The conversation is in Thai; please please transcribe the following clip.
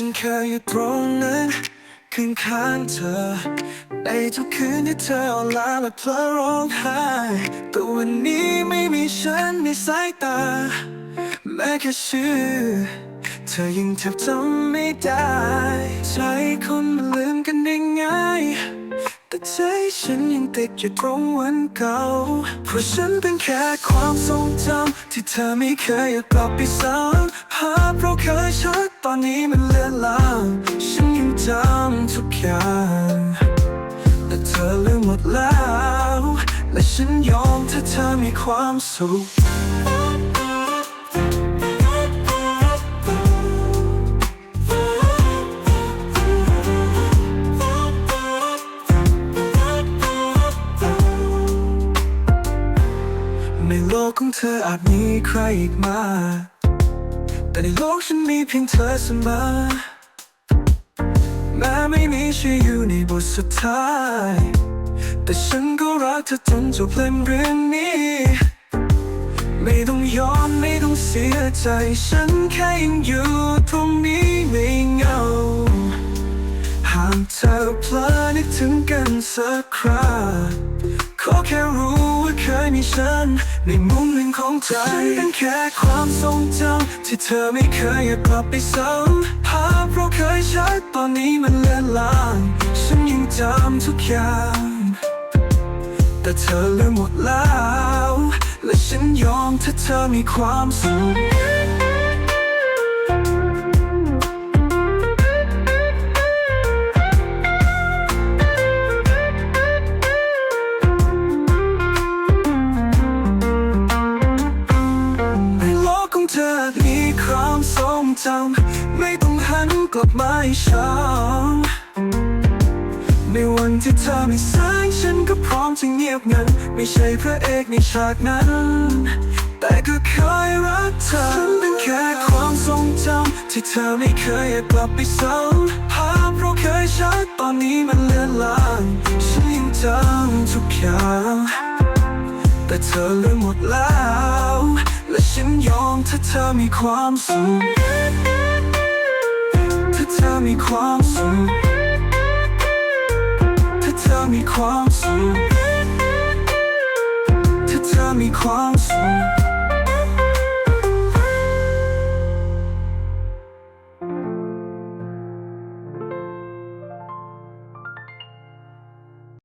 ฉันเคยอยู่ตรงนั้นข้างข้างๆเธอ ในทุกคืนที่เธออ่อนล้าและเธอร้องไห้แต่วันนี้ไม่มีฉันในสายตา แม้แค่ชื่อ เธอยังแทบจำไม่ได้ ติดอยู่ตรงวันเก่า เพราะฉันเป็นแค่ความทรงจำที่เธอไม่เคยอยากกลับไปซ้ำภาพเราเคยชัดตอนนี้มันเลือนลางฉันยังจำทุกอย่างแต่เธอลืมหมดแล้ว และฉันยอมถ้าเธอมีความสุข ในโลกของเธออาจมีใครอีกมา แต่ในโลกฉันมีเพียงเธอเสมอแม้ไม่มีชื่ออยู่ในบทสุดท้าย แต่ฉันก็รักเธอจนจบเล่มเรื่องนี้ ไม่ต้องยอมไม่ต้องเสียใจ ฉันแค่ยังอยู่ตรงนี้ไม่เหงา หากเธอเพลอนึกถึงกันสักครา อแค่รู้ว่าเคยมีฉัน ในมุมหนึ่งของใจฉันเป็นแค่ความทรงจำที่เธอไม่เคยอยากกลับไปซ้ำภาพเราเคยชัดตอนนี้มันเลือนลาง ฉันยังจำทุกอย่าง แต่เธอลืมหมดแล้ว และฉันยอมถ้าเธอมีความสุข มีความทรงจำไม่ต้องหันกลับมาให้ฉันในวันที่เธอไม่แสงฉันก็พร้อมจะเงียบงัน ไม่ใช่พระเอกในฉากนั้น แต่ก็เคยรักเธอฉันเป็นแค่ความทรงจำที่เธอไม่เคยอยากกลับไปซ้ำภาพเราเคยชัดตอนนี้มันเลือนลางฉันยังจำทุกอย่าง แต่เธอลืมหมดแล้ว และฉันยอมถ้าเธอมีความสุขถ้าเธอมีความสุขถ้าเธอมีความสุขถ้าเธอมีความ